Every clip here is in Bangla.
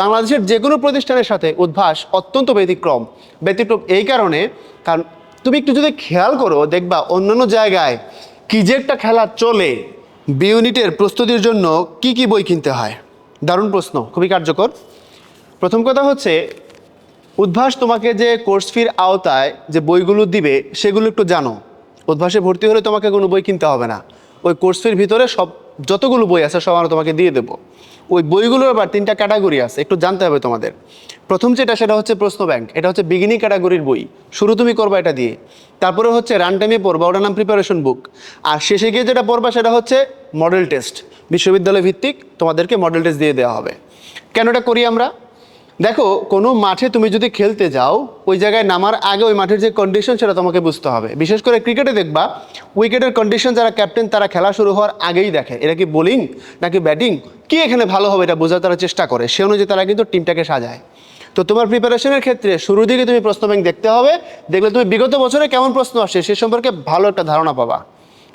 বাংলাদেশের যে কোনো প্রতিষ্ঠানের সাথে উদ্ভাস অত্যন্ত ব্যতিক্রম ব্যতিক্রম এই কারণে, কারণ তুমি একটু যদি খেয়াল করো, দেখবা অন্যান্য জায়গায় কি যে একটা খেলা চলে বি ইউনিটের প্রস্তুতির জন্য কি কি বই কিনতে হয়? দারুণ প্রশ্ন, খুবই কার্যকর। প্রথম কথা হচ্ছে, উদ্ভাস তোমাকে যে কোর্স ফির আওতায় যে বইগুলো দিবে, সেগুলো একটু জানো। উদ্ভাসে ভর্তি হলে তোমাকে কোনো বই কিনতে হবে না। ওই কোর্স ফির ভিতরে সব যতগুলো বই আছে সব আমরা তোমাকে দিয়ে দেবো। ওই বইগুলোর আবার তিনটা ক্যাটাগরি আছে, একটু জানতে হবে তোমাদের। প্রথম যেটা, সেটা হচ্ছে প্রশ্ন ব্যাংক এটা হচ্ছে বিগিনিং ক্যাটাগরির বই। শুরু তুমি করবা এটা দিয়ে। তারপরে হচ্ছে রান টাইমে পড়বা, ওটার নাম প্রিপারেশন বুক আর শেষে গিয়ে যেটা পড়বা, সেটা হচ্ছে মডেল টেস্ট বিশ্ববিদ্যালয় ভিত্তিক তোমাদেরকে মডেল টেস্ট দিয়ে দেওয়া হবে। কেন এটা করি আমরা? দেখো, কোনো মাঠে তুমি যদি খেলতে যাও, ওই জায়গায় নামার আগে ওই মাঠের যে কন্ডিশন সেটা তোমাকে বুঝতে হবে। বিশেষ করে ক্রিকেটে দেখবা উইকেটের কন্ডিশন যারা ক্যাপ্টেন তারা খেলা শুরু হওয়ার আগেই দেখে। এটা কি বোলিং নাকি ব্যাটিং কি এখানে ভালো হবে এটা বোঝার তারা চেষ্টা করে। সে অনুযায়ী তারা কিন্তু টিমটাকে সাজায়। তো তোমার প্রিপারেশনের ক্ষেত্রে শুরুর দিকে তুমি প্রশ্ন ব্যাংক দেখতে হবে। দেখলে তুমি বিগত বছরে কেমন প্রশ্ন আসে, সে সম্পর্কে ভালো একটা ধারণা পাবা।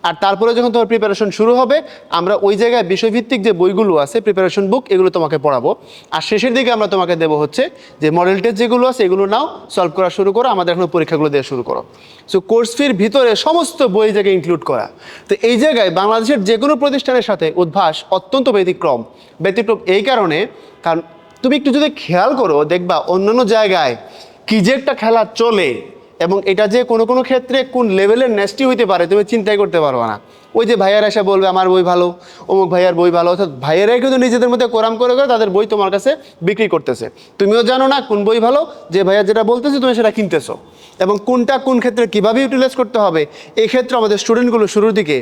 আর তারপরে যখন তোমার প্রিপারেশন শুরু হবে, আমরা ওই জায়গায় বিষয়ভিত্তিক যে বইগুলো আছে প্রিপারেশন বুক এগুলো তোমাকে পড়াবো। আর শেষের দিকে আমরা তোমাকে দেবো হচ্ছে যে মডেল টেস্ট যেগুলো আছে, এগুলো নাও সলভ করা শুরু করো, আমাদের এখন পরীক্ষাগুলো দেওয়া শুরু করো। সো কোর্স ফির ভিতরে সমস্ত বই জায়গায় ইনক্লুড করা। তো এই জায়গায় বাংলাদেশের যে কোনো প্রতিষ্ঠানের সাথে উদ্ভাস অত্যন্ত ব্যতিক্রম ব্যতিক্রম এই কারণে, কারণ তুমি একটু যদি খেয়াল করো, দেখবা অন্যান্য জায়গায় কি যে একটা খেলা চলে এবং এটা যে কোনো কোনো ক্ষেত্রে কোন লেভেলের নেস্টি হইতে পারে, তুমি চিন্তাই করতে পারবে না। ওই যে ভাইয়ার এসে বলবে, আমার বই ভালো, অমুক ভাইয়ার বই ভালো। অর্থাৎ ভাইয়েরাই কিন্তু নিজেদের মধ্যে কোরাম করে করে তাদের বই তোমার কাছে বিক্রি করতেছে। তুমিও জানো না কোন বই ভালো, যে ভাইয়া যেটা বলতেছে তুমি সেটা কিনতেছো। এবং কোনটা কোন ক্ষেত্রে কীভাবে ইউটিলাইজ করতে হবে, এই ক্ষেত্রে আমাদের স্টুডেন্টগুলো শুরুর দিকে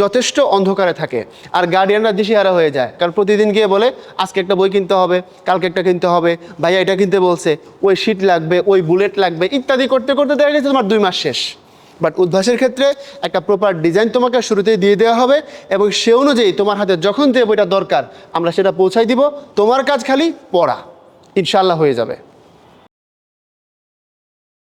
যথেষ্ট অন্ধকারে থাকে আর গার্ডিয়ানরা দিশেহারা হয়ে যায়। কারণ প্রতিদিন গিয়ে বলে, আজকে একটা বই কিনতে হবে, কালকে একটা কিনতে হবে, ভাইয়া এটা কিনতে বলছে, ওই শিট লাগবে, ওই বুলেট লাগবে, ইত্যাদি করতে করতে গেছে তোমার দুই মাস শেষ। বাট উদ্ভাসের ক্ষেত্রে একটা প্রপার ডিজাইন তোমাকে শুরুতেই দিয়ে দেওয়া হবে এবং সে অনুযায়ী তোমার হাতে যখন যে বইটা দরকার, আমরা সেটা পৌঁছাই দিব। তোমার কাজ খালি পড়া। ইনশাল্লাহ হয়ে যাবে।